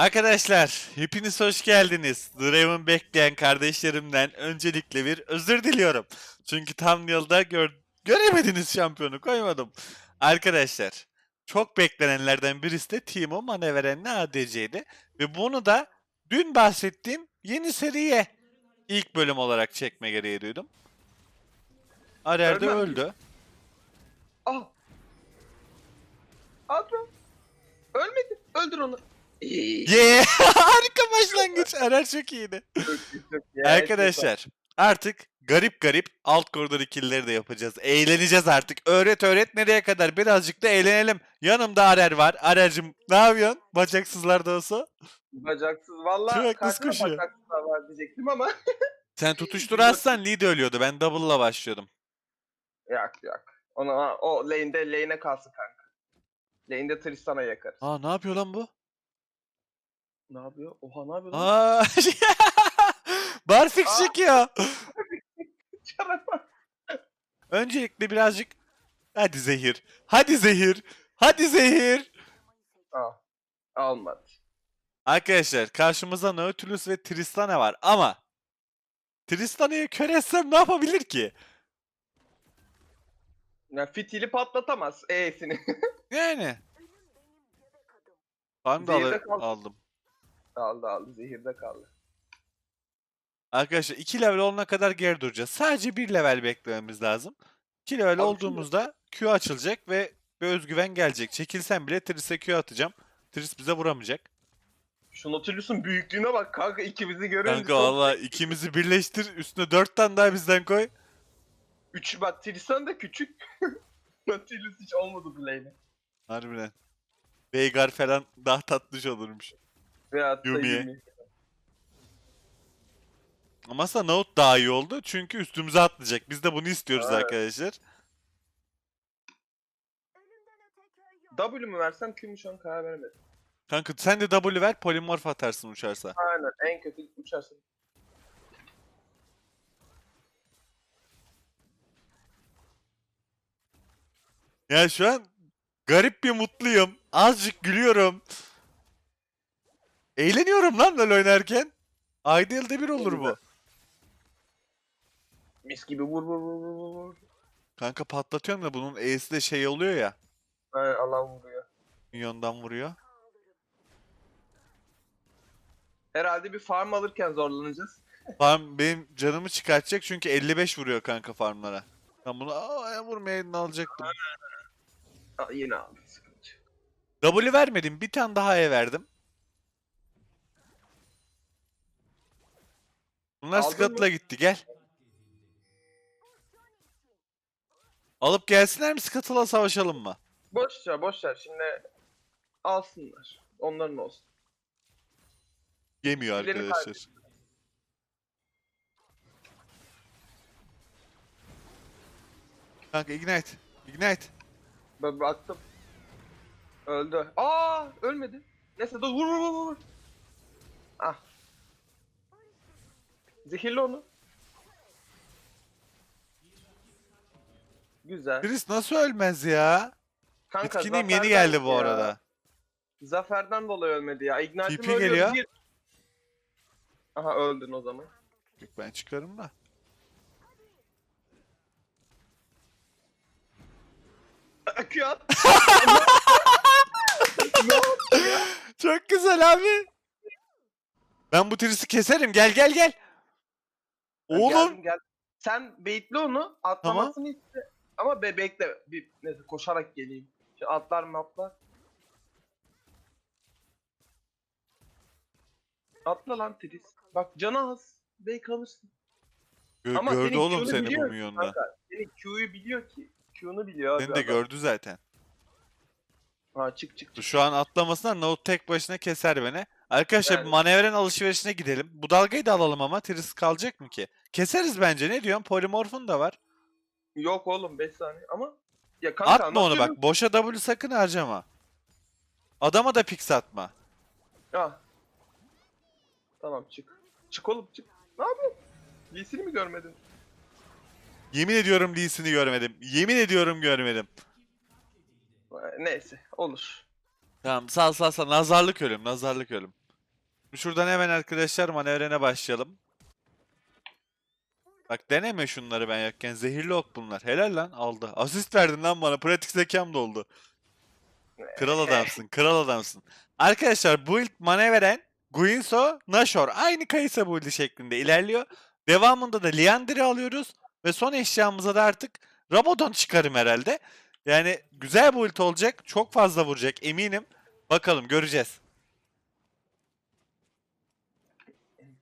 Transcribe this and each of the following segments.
Arkadaşlar, hepiniz hoş geldiniz. Draven bekleyen kardeşlerimden öncelikle bir özür diliyorum. Çünkü tam yılda gör göremediniz şampiyonu koymadım. Arkadaşlar, çok beklenenlerden birisi de Timo Maneverenli ADC'ydi. Ve bunu da dün bahsettiğim yeni seriye ilk bölüm olarak çekme gereği duydum. Arer de Ölmem. öldü. Ah. Abi. Ölmedi. Öldür onu. Yeah! Harika başlangıç. Arer çok iyiydi. Arkadaşlar artık garip garip alt koridor ikilileri de yapacağız. Eğleneceğiz artık. Öğret öğret nereye kadar birazcık da eğlenelim. Yanımda Arer var. Arer'cim ne yapıyorsun? Bacaksızlar da olsa. Bacaksız. Valla Tüy, kız karşıma kuşu. bacaksız da var diyecektim ama. Sen tutuşturazsan lead ölüyordu. Ben double'la başlıyordum. Yok yok. Ona, o lane'de lane'e kalsın kanka. Lane'de Tristan'a yakarız. Aa ne yapıyor lan bu? Ne yapıyor? Oha ne yapıyor lan? Aa Barfix Aa. Çarama. Öncelikle birazcık hadi zehir. Hadi zehir. Hadi zehir. Ah. Almadı. Arkadaşlar karşımızda Nautilus ve Tristana var ama Tristana'yı kör etsem ne yapabilir ki? Ya fitili patlatamaz E'sini. Yani. Ben de Zehirde aldım. Aldı aldı. Zehirde kaldı. Arkadaşlar 2 level olana kadar geri duracağız. Sadece 1 level beklememiz lazım. 2 level Abi olduğumuzda Q açılacak ve bir özgüven gelecek. Çekilsem bile Tris'e Q atacağım. Tris bize vuramayacak. Şu Nautilus'un büyüklüğüne bak kanka ikimizi görünce. Kanka valla ikimizi birleştir. Üstüne 4 tane daha bizden koy. Üç bak Tristan da küçük. Nautilus hiç olmadı bu lane'e. Harbiden. Veigar falan daha tatlış olurmuş. Veyahut da Yumi'ye. Yumi. Ama aslında Naut daha iyi oldu. Çünkü üstümüze atlayacak. Biz de bunu istiyoruz Evet. arkadaşlar. W mu versem Q mu şu an karar veremedim. Kanka sen de W ver polimorf atarsın uçarsa. Aynen en kötü uçarsın. Ya şu an garip bir mutluyum. Azıcık gülüyorum. Eğleniyorum lan LoL oynarken. Ayda yılda bir olur bu. Mis gibi vur vur vur vur vur, vur. Kanka patlatıyorum da bunun E'si de şey oluyor ya. Aynen Allah vuruyor. Minyondan vuruyor. Herhalde bir farm alırken zorlanacağız. Farm benim canımı çıkartacak çünkü 55 vuruyor kanka farmlara. Ben bunu aa vurmaya elini alacaktım. Aa, yine aldım sıkıntı. yok. W vermedim. Bir tane daha E verdim. Bunlar Aldın Scott'la mı? gitti. Gel. Alıp gelsinler mi Scott'la savaşalım mı? Boş ver boş ver şimdi alsınlar. Onların olsun. Yemiyor İleri arkadaşlar. Kanka ignite. Ignite. Ben baktım. Öldü. Aa ölmedi. Neyse dur vur vur vur vur. Ah. Zehirli onu. Güzel. Chris nasıl ölmez ya? Kanka, Etkinliğim yeni zaferden geldi bu arada. Zaferden dolayı ölmedi ya. TP geliyor. bir- Aha öldün o zaman. Yok, Ben çıkarım da. Akıyor at. Çok güzel abi. Ben bu trisi keserim. Gel gel gel. Oğlum. Geldim, geldim. Sen baitli onu atlamasını iste. Ama be bekle. Bir, neyse koşarak geleyim. Şimdi atlar mı atlar? Atla lan Tris. Bak canı az. Bey kalırsın. Gö- Ama gördü oğlum seni bu milyonda. Senin Q'yu biliyor ki. Q'nu biliyor abi. Seni de adam. gördü zaten. Ha çık çık çık. Şu an atlamasına Note tek başına keser beni. Arkadaşlar Yani. manevren alışverişine gidelim. Bu dalgayı da alalım ama Tris kalacak mı ki? Keseriz bence ne diyorsun? Polimorfun da var. Yok oğlum 5 saniye ama. Ya kanka Atma onu bak. Boşa W sakın harcama. Adama da pix atma. Ah. Tamam çık. Çık oğlum çık. Ne yapıyorsun? Lee'sini mi görmedin? Yemin ediyorum Lee'sini görmedim. Yemin ediyorum görmedim. Neyse olur. Tamam sal sal sal. Nazarlık ölüm. Nazarlık ölüm. Şuradan hemen arkadaşlar manevrene başlayalım. Bak deneme şunları ben yokken. Zehirli ok bunlar. Helal lan aldı. Asist verdin lan bana. Pratik zekam doldu. Kral adamsın. Kral adamsın. Arkadaşlar bu ilk manevren Guinso, Nashor aynı Kayısa build'i şeklinde ilerliyor. Devamında da Liandry'i alıyoruz. Ve son eşyamıza da artık Rabadon çıkarım herhalde. Yani güzel build olacak. Çok fazla vuracak eminim. Bakalım göreceğiz.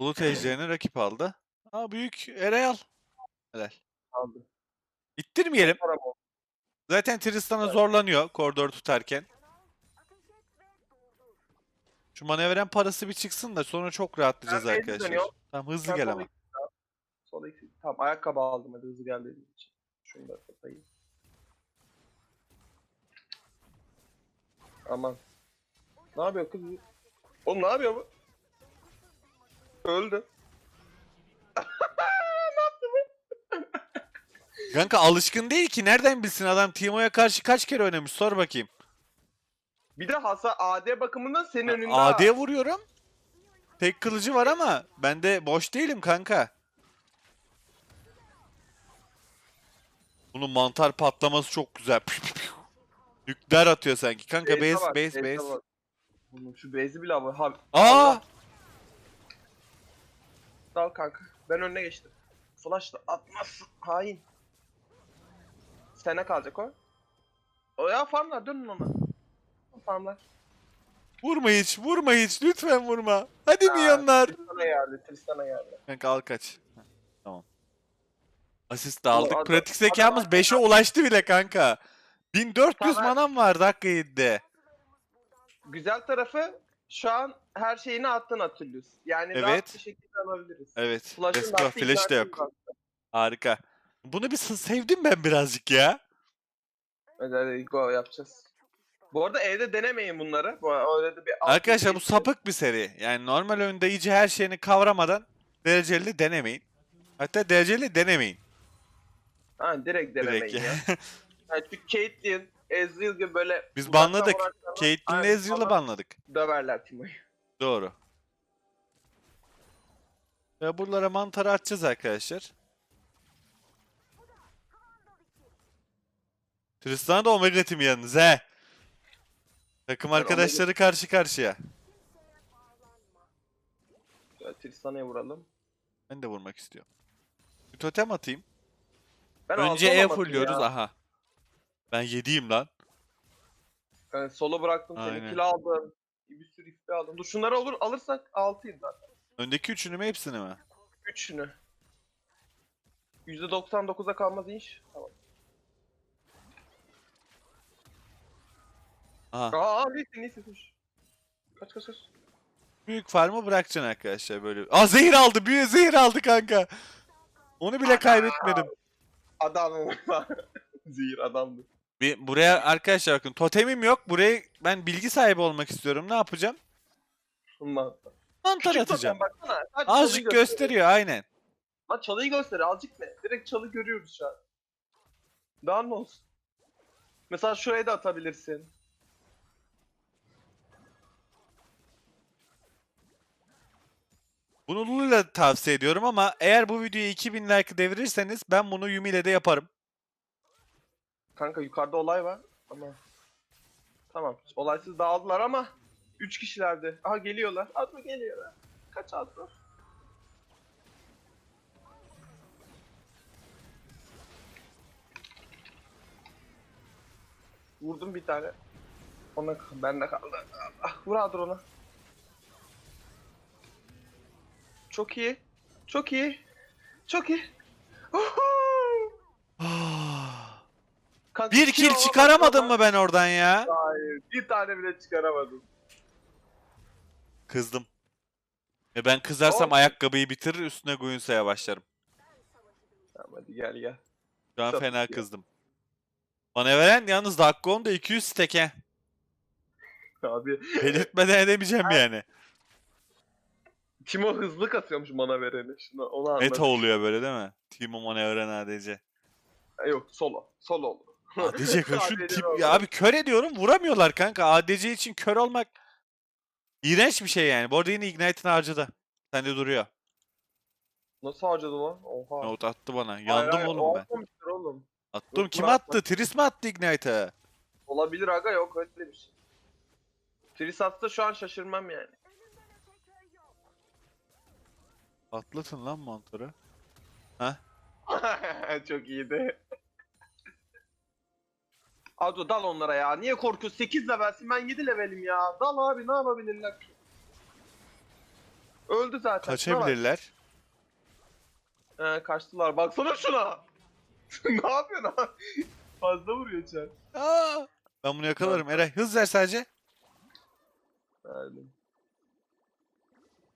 Bulut ejderini rakip aldı. Aa büyük Ereal. Helal. Aldı. İttirmeyelim. Zaten Tristan'a zorlanıyor koridor tutarken. Şu manevren parası bir çıksın da sonra çok rahatlayacağız Ben arkadaşlar. Tamam hızlı gel sola ama. git. Sol eksik. Tamam ayakkabı aldım hadi hızlı gel dediğim için. Şunu da satayım. Aman. Ne yapıyor kız? Oğlum ne yapıyor bu? Öldü. Kanka alışkın değil ki nereden bilsin adam Timo'ya karşı kaç kere oynamış sor bakayım. Bir de hasa AD bakımından senin önünde. AD vuruyorum. Tek kılıcı var ama ben de boş değilim kanka. Bunun mantar patlaması çok güzel. Nükleer atıyor sanki. Kanka base base base. şu base'i bile. Ha, Aa! Dal kanka. Ben önüne geçtim. Flash'la atmazsın. Hain. Sene kalacak o. O ya farmlar dönün ona. O farmlar. Vurma hiç, vurma hiç. Lütfen vurma. Hadi milyonlar. Tristan'a geldi. Tristan'a geldi. Kanka al kaç. Tamam. Asist de aldık. adam- Pratik zekamız adam- 5'e ulaştı bile kanka. 1400 Tamam. manam var dakika 7'de. Güzel tarafı şu an her şeyini attın Atilius. Yani Evet. rahat bir şekilde alabiliriz. Evet. Flash'ın attı, Flash de yok. da attı. Harika. Bunu bir sevdim ben birazcık ya. Hadi hadi go yapacağız. Bu arada evde denemeyin bunları. Bu öyle de bir Arkadaşlar bu sapık bir seri. Yani normal oyunda iyice her şeyini kavramadan dereceli denemeyin. Hatta dereceli denemeyin. Ha direkt Direkt. denemeyin ya. yani çünkü Caitlyn, Ezreal gibi böyle Biz uzaktan banladık. vurarsan Caitlyn'le Aynen, Ezreal'ı banladık. Döverler Timo'yu. Doğru. Ve buralara mantarı atacağız arkadaşlar. Tristan'a da Omega Team yalnız he. Takım Ben arkadaşları karşı karşıya. Ya, Tristan'a vuralım. Ben de vurmak istiyorum. Bir totem atayım. Ben Önce altı E olamadım fullüyoruz. ya. Aha. Ben yediyim lan. Yani solo bıraktım seni. Aynen. Kill aldım. Bir sürü ife aldım. Dur şunları olur, alırsak 6'yım zaten. Öndeki üçünü mü hepsini mi? Üçünü. %99'a kalmaz inş. Tamam. Aha. Aa neyse neyse. Kaç kaç kaç. Büyük farmı bırakacaksın arkadaşlar böyle. Aa zehir aldı. Büyük zehir aldı kanka. Onu bile kaybetmedim. Adam Zehir adamdı. Bir, buraya arkadaşlar bakın totemim yok. Buraya ben bilgi sahibi olmak istiyorum. Ne yapacağım? Mantar Küçük atacağım. zaten baksana. Sadece çalıyı Azıcık gösteriyor aynen. Lan çalıyı göster azıcık ne? Direkt çalı görüyoruz şu an. Daha ne olsun? Mesela şuraya da atabilirsin. Bunu Lulu'yla tavsiye ediyorum ama eğer bu videoyu 2000 like devirirseniz ben bunu Yumi ile de yaparım. Kanka yukarıda olay var ama. Tamam. Olaysız dağıldılar ama 3 kişilerdi. Aha geliyorlar. Atma geliyorlar. Kaç atma. Vurdum bir tane. Ona bende kaldı. Ah, vur Adro ona. Çok iyi. Çok iyi. Çok iyi. Kanka, Bir kill çıkaramadım ama- mı ben oradan ya? Hayır. Bir tane bile çıkaramadım. Kızdım. Ve ben kızarsam Olsun. ayakkabıyı bitirir üstüne Guinsa'ya başlarım. Tamam hadi gel gel. Şu an Çok fena iyi. kızdım. Bana veren yalnız dakika 10'da 200 steke. Abi Belirtmeden edemeyeceğim yani. Timo hızlı kasıyormuş mana vereni. Şunu onu anladım. Meta oluyor böyle değil mi? Timo Manevren ADC. Yok solo. Solo olur. ADC şu ADC tip ya abi kör ediyorum vuramıyorlar kanka. ADC için kör olmak İğrenç bir şey yani. Bu arada yine Ignite'ını harcadı. Sende duruyor. Nasıl harcadı lan? Oha. Note attı bana. Yandım hayır, oğlum ben. atmamıştır oğlum. Attım. Yok, Kim bırakma. attı? Tris mi attı Ignite'ı? Olabilir aga yok öyle bir şey. Trisat'ta şu an şaşırmam yani. Atlatın lan mantarı. Çok iyiydi. Ado dal onlara ya. Niye korkuyorsun? 8 levelsin ben 7 levelim ya. Dal abi ne yapabilirler ki? Öldü zaten. Kaçabilirler. He kaçtılar. Baksana şuna. ne yapıyorsun abi? Fazla vuruyor çar. Aa! Ben bunu yakalarım. Eray hız ver sadece. Verdim.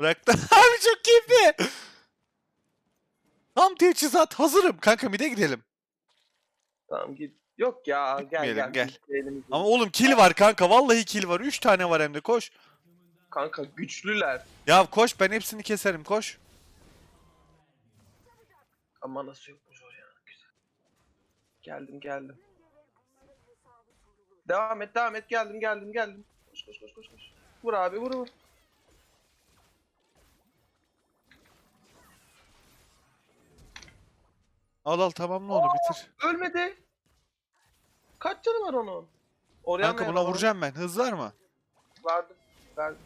Bıraktı. Abi çok keyifli. Tam teçhizat hazırım. Kanka mide gidelim. Tamam git. Yok ya gel Gitmeyelim, gel. gel. Ama oğlum kill var kanka. Vallahi kill var. 3 tane var hem de koş. Kanka güçlüler. Ya koş ben hepsini keserim koş. Ama nasıl yokmuş oraya. Güzel. Geldim geldim. Devam et devam et geldim geldim geldim. Koş koş koş koş koş. Vur abi vur vur. Al al tamamla onu bitir. Ölmedi. Kaç canı var onun? Oraya Kanka buna vuracağım ben. Hız var mı? Verdim. Verdim.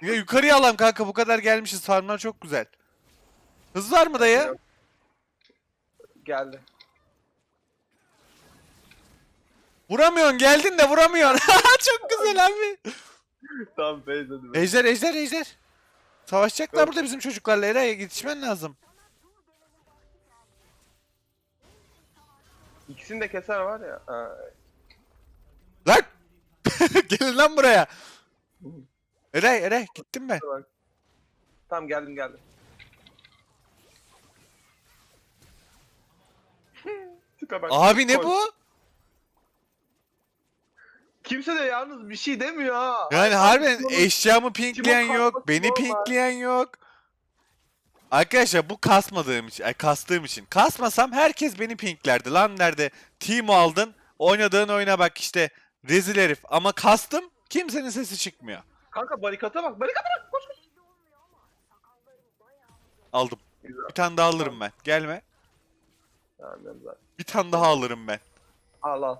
Ya yukarıya alalım kanka bu kadar gelmişiz. Farmlar çok güzel. Hız var mı dayı? Geldi. Vuramıyorsun geldin de vuramıyorsun. çok güzel abi. tamam Beyz hadi. Ejder ejder ejder. Savaşacaklar Yok. burada bizim çocuklarla. Eray yetişmen lazım. İkisini de keser var ya. Ha. Lan! Gelin lan buraya. Eray Eray gittim ben. Bak. Tamam geldim geldim. Tipe bak. Abi ne Koy. bu? Kimse de yalnız bir şey demiyor ha. Yani harbiden eşyamı pinkleyen yok, beni pinkleyen yok. Arkadaşlar bu kasmadığım için, ay kastığım için. Kasmasam herkes beni pinklerdi. Lan nerede? Timo aldın, oynadığın oyuna bak işte rezil herif. Ama kastım, kimsenin sesi çıkmıyor. Kanka barikata bak. Barikata bak. Koş koş. Aldım. Güzel. Bir tane daha alırım ben. Gelme. Zaten. Bir tane daha alırım ben. Al al.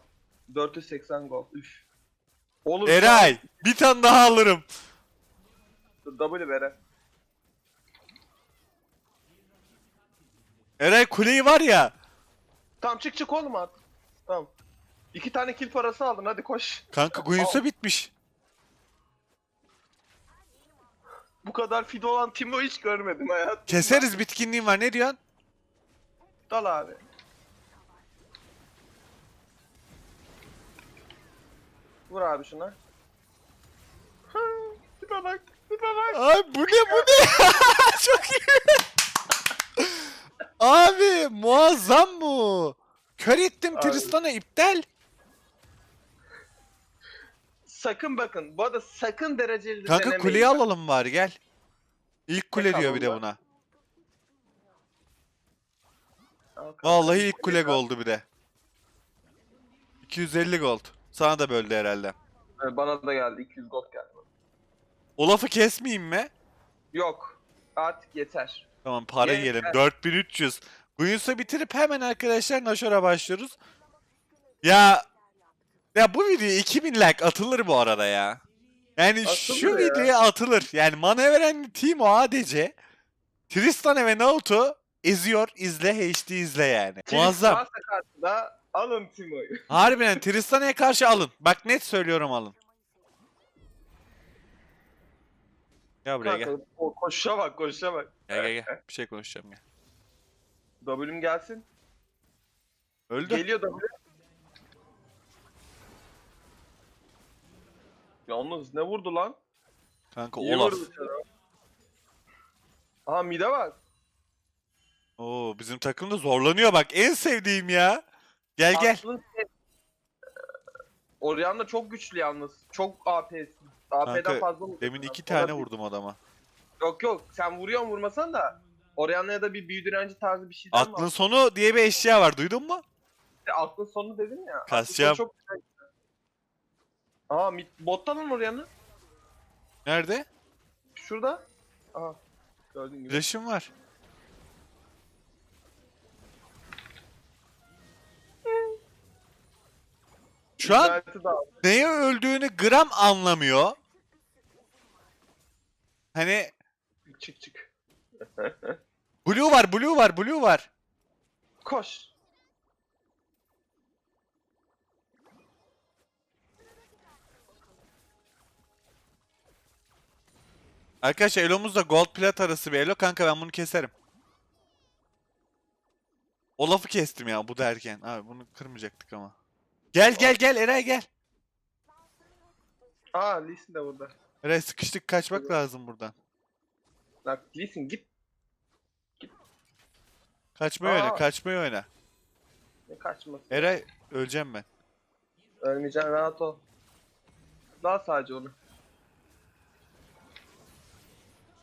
480 gol. Üf. Olur. Eray, bir tane daha alırım. W vere. Eray kuleyi var ya. Tamam çık çık oğlum artık. Tamam. İki tane kill parası aldın hadi koş. Kanka Guins'a bitmiş. Bu kadar fido olan Timo hiç görmedim hayat. Keseriz bitkinliğim var. Ne diyorsun? Dal abi. Vur abi şuna. Tipe bak. Tipe bak. Abi bu ne bu ne? Çok iyi. Abi muazzam bu. Kör ettim Abi. Tristan'a iptal. Sakın bakın. Bu arada sakın dereceli Kanka denemeyin. kuleyi alalım bari gel. İlk kule Tek diyor bir de buna. Al kanka. Vallahi ilk kule goldu bir de. 250 gold. Sana da böldü herhalde. Bana da geldi. 200 gold geldi. Olaf'ı kesmeyeyim mi? Yok. Artık yeter. Tamam para Yeter. yiyelim. 4300. Guins'u bitirip hemen arkadaşlar Nashor'a başlıyoruz. Ya ya bu video 2000 like atılır bu arada ya. Yani Atılır şu ya. videoya atılır. Yani mana veren Timo ADC Tristana ve Naruto eziyor. izle HD izle yani. Muazzam. varsa alın Timo'yu. Harbiden Tristana'ya karşı alın. Bak net söylüyorum alın. Gel buraya gel. Kanka, o koşuşa bak koşuşa bak. Gel gel gel. Bir şey konuşacağım gel. W'm gelsin. Öldü. Geliyor W. Yalnız ne vurdu lan? Kanka İyi Olaf. vurdu sana. Aha mide bak. Oo bizim takım da zorlanıyor bak. En sevdiğim ya. Gel gel. Aslında Orianna çok güçlü yalnız. Çok AP'si. AP'den fazla vurdu. Demin iki tane vurdum adama. Yok yok sen vuruyorsun vurmasan da Orianna'ya da bir büyü direnci tarzı bir şeyden Aklın sonu diye bir eşya var. Duydun mu? E, aklın sonu dedin ya. sonu Çok güzel. Aa mid, bottan lan mı? Nerede? Şurada. Aha. Gördüğün gibi. Flash'ım var. Şu an neye öldüğünü gram anlamıyor. Hani Çık çık. blue var, blue var, blue var. Koş. Arkadaşlar Elo'muz da gold plat arası bir Elo. Kanka ben bunu keserim. O lafı kestim ya bu derken. Abi bunu kırmayacaktık ama. Gel gel gel Eray gel. Aa Lee Sin de burada. Eray sıkıştık kaçmak lazım buradan. Bak Sin git. Kaçmayı oyna kaçmayı oyna. Ne kaçması. Eray öleceğim ben. Ölmeyeceksin rahat ol. Daha sadece onu.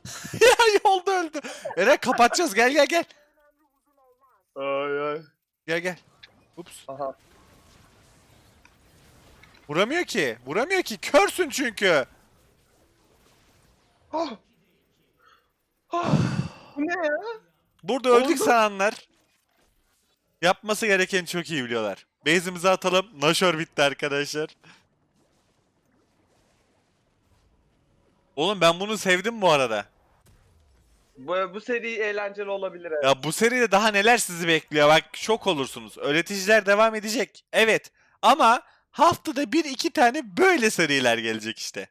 ya yolda öldü. Eray kapatacağız gel gel gel. Ay ay. Gel gel. Ups. Aha. Vuramıyor ki. Vuramıyor ki. Körsün çünkü. Ah! Ah! Bu ne ya? Burada öldük Oldu. sananlar. Yapması gerekeni çok iyi biliyorlar. Base'imizi atalım. Nashor bitti arkadaşlar. Oğlum ben bunu sevdim bu arada. Bu, bu seri eğlenceli olabilir evet. Ya bu seride daha neler sizi bekliyor bak şok olursunuz. Öğreticiler devam edecek. Evet ama haftada bir iki tane böyle seriler gelecek işte.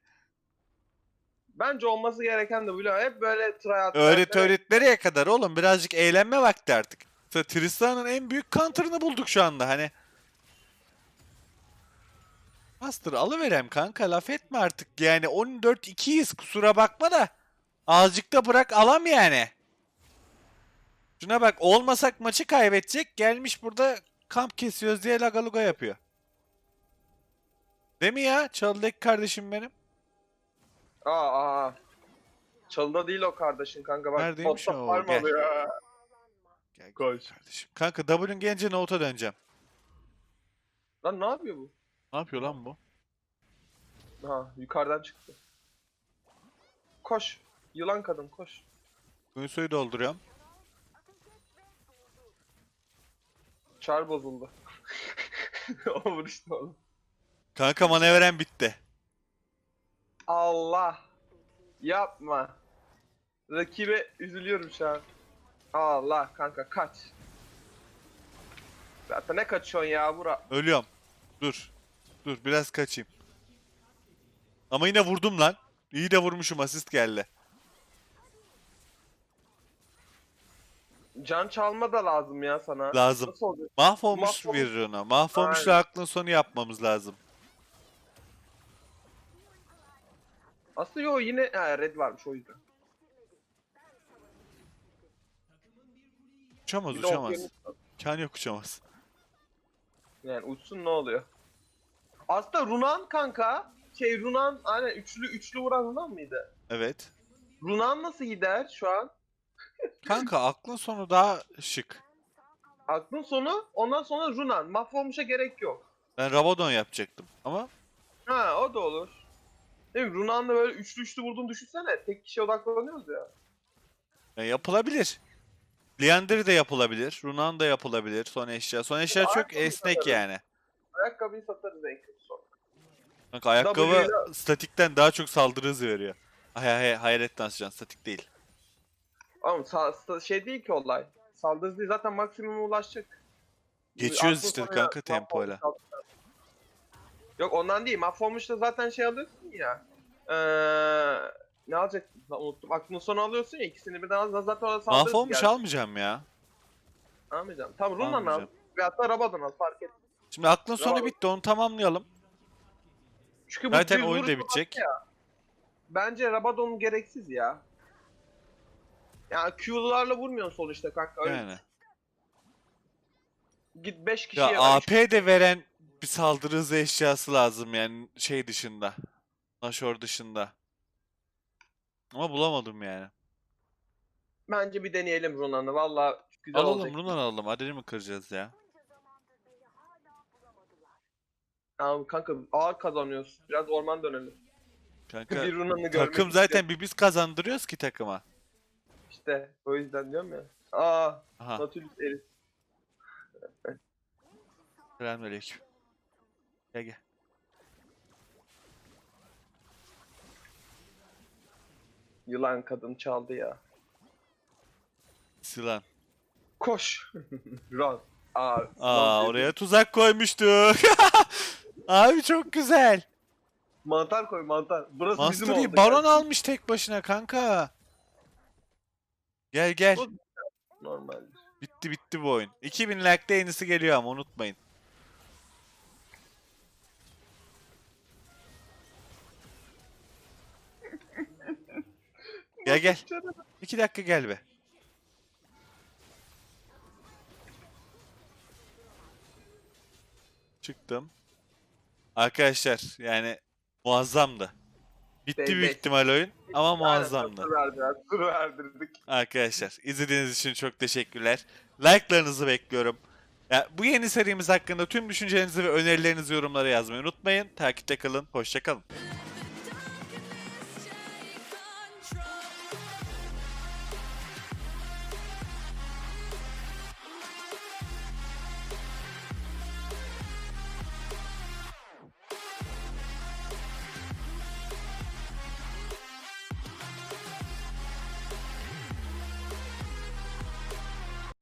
Bence olması gereken de bu. Hep böyle tryout. Öğret öğret nereye kadar oğlum birazcık eğlenme vakti artık. Mesela Tristan'ın en büyük counter'ını bulduk şu anda hani. Master alıverem kanka laf etme artık yani 14-2'yiz kusura bakma da. Azıcık da bırak alam yani. Şuna bak olmasak maçı kaybedecek gelmiş burada kamp kesiyoruz diye lagaluga yapıyor. Değil mi ya Çaldık kardeşim benim? Aa aa. Çalıda değil o kardeşin kanka bak. Neredeymiş o? farm Gel. Gel, Koş. kardeşim. Kanka W'ün gelince Note'a döneceğim. Lan ne yapıyor bu? Ne yapıyor lan bu? Ha yukarıdan çıktı. Koş. Yılan kadın koş. Kuyusuyu dolduruyorum. Çar bozuldu. o vuruştu oğlum. Kanka manevren bitti. Allah. Yapma. Rakibe üzülüyorum şu an. Allah kanka kaç. Zaten ne kaçıyorsun ya bura? Ölüyorum. Dur. Dur biraz kaçayım. Ama yine vurdum lan. İyi de vurmuşum asist geldi. Can çalma da lazım ya sana. Lazım. Nasıl olacak? Mahvolmuş Mahvolmuş. verir ona. Mahvolmuşla Aynen. aklın sonu yapmamız lazım. Aslında yo yine ha, red varmış o yüzden. Uçamaz Bir de uçamaz. okyanus- Kan yok uçamaz. Yani uçsun ne oluyor? Aslında Runan kanka şey Runan aynen üçlü üçlü vuran Runan mıydı? Evet. Runan nasıl gider şu an? Kanka aklın sonu daha şık. Aklın sonu ondan sonra Runan. Mahvolmuşa gerek yok. Ben Rabadon yapacaktım ama Ha o da olur. Değil mi? Runan'la böyle üçlü üçlü vurduğunu düşünsene. Tek kişiye odaklanıyoruz ya. ya yapılabilir. Leander de yapılabilir. Runan da yapılabilir. Son eşya. Son eşya çok ayakkabı esnek satarız. yani. Ayakkabıyı satarız en kötü sonra. Kanka ayakkabı W'yle- statikten daha çok saldırı hızı veriyor. Hay hay hayalet dansacan statik değil. Ama sa- sa- şey değil ki olay. Saldırı değil zaten maksimuma ulaşacak. Geçiyoruz Aklın işte kanka ya, tempoyla. mahvolmuş. Yok ondan değil. Mahvolmuş'ta zaten şey alıyorsun ya. Ee, ne alacaktın? Lan unuttum. Aklın sonu alıyorsun ya ikisini birden al. Zaten orada saldırı Mahvolmuş almayacağım ya. Almayacağım. Tamam Runan'ı al. Almayacağım. Ve hatta Rabadon al fark et. Şimdi aklın sonu Bravo. bitti onu tamamlayalım. Çünkü Zaten düz oyun da vuruş bitecek. Ya. Bence Rabadon gereksiz ya. Yani Q'larla vurmuyorsun sonuçta kanka. Öyle Yani. Git 5 kişiye Ya ver, AP de veren bir saldırı hızı eşyası lazım yani şey dışında. Nashor dışında. Ama bulamadım yani. Bence bir deneyelim Runan'ı. Valla güzel alalım olacak. Runan alalım. Adeli mi kıracağız ya? Tamam kanka ağır kazanıyoruz. Biraz orman dönelim. Kanka bir runanı görmek takım zaten bir biz kazandırıyoruz ki takıma. İşte o yüzden diyorum ya. Aa. Nautilus Eris. Selamünaleyküm. Gel gel. Yılan kadın çaldı ya. Silan. Koş. Run. Aa, Aa oraya tuzak koymuştuk. Abi çok güzel. Mantar koy mantar. Burası bizim oldu. baron almış tek başına kanka. Gel gel. Normaldir. Bitti bitti bu oyun. 2000 like'de yenisi geliyor ama unutmayın. Gel gel. 2 dakika gel be. Çıktım. Arkadaşlar yani muazzamdı. Bitti Bey, büyük ihtimal oyun ama muazzamdı. Tur verdirdik. Arkadaşlar izlediğiniz için çok teşekkürler. Like'larınızı bekliyorum. Ya, bu yeni serimiz hakkında tüm düşüncelerinizi ve önerilerinizi yorumlara yazmayı unutmayın. Takipte kalın. Hoşça kalın.